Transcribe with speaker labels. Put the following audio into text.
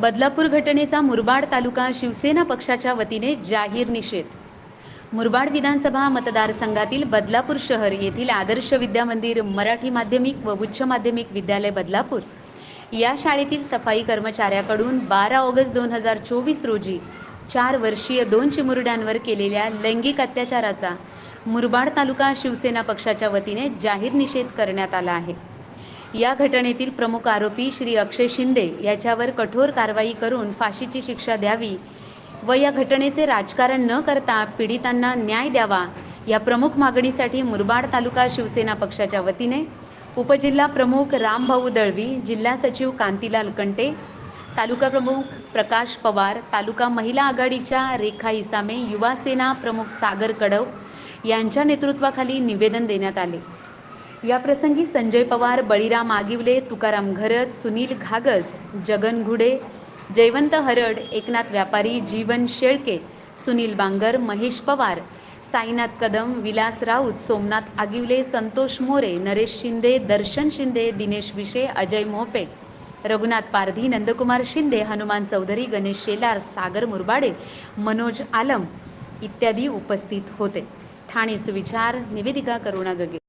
Speaker 1: बदलापूर घटनेचा मुरबाड तालुका शिवसेना पक्षाच्या वतीने जाहीर निषेध. मुरबाड विधानसभा मतदारसंघातील बदलापूर शहर येथील आदर्श विद्या मंदिर मराठी माध्यमिक व उच्च माध्यमिक विद्यालय बदलापूर. या शाळेतील सफाई कर्मचाऱ्याकडून बारा ऑगस्ट दोन हजार चोवीस रोजी चार वर्षीय दोन चिमुरड्यांवर केलेल्या लैंगिक अत्याचाराचा मुरबाड तालुका शिवसेना पक्षाच्या वतीने जाहीर निषेध करण्यात आला आहे. या घटनेतील प्रमुख आरोपी श्री अक्षय शिंदे याच्यावर कठोर कारवाई करून फाशीची शिक्षा द्यावी व या घटनेचे राजकारण न करता पीडितांना न्याय द्यावा या प्रमुख मागणीसाठी मुरबाड तालुका शिवसेना पक्षाच्या वतीने उपजिल्हा प्रमुख रामभाऊ दळवी जिल्हा सचिव कांतीलाल कंटे तालुका प्रमुख प्रकाश पवार तालुका महिला आघाडीच्या रेखा इसामे युवा सेना प्रमुख सागर कडव यांच्या नेतृत्वाखाली निवेदन देण्यात आले. याप्रसंगी संजय पवार बळीराम आगिवले तुकाराम घरत सुनील घागस जगन घुडे जयवंत हरड एकनाथ व्यापारी जीवन शेळके सुनील बांगर महेश पवार साईनाथ कदम विलास राऊत सोमनाथ आगिवले संतोष मोरे नरेश शिंदे दर्शन शिंदे दिनेश विशे अजय मोपे रघुनाथ पारधी नंदकुमार शिंदे हनुमान चौधरी गणेश शेलार सागर मुरबाडे मनोज आलम इत्यादी उपस्थित होते. ठाणे सुविचार निवेदिका करुणा गगे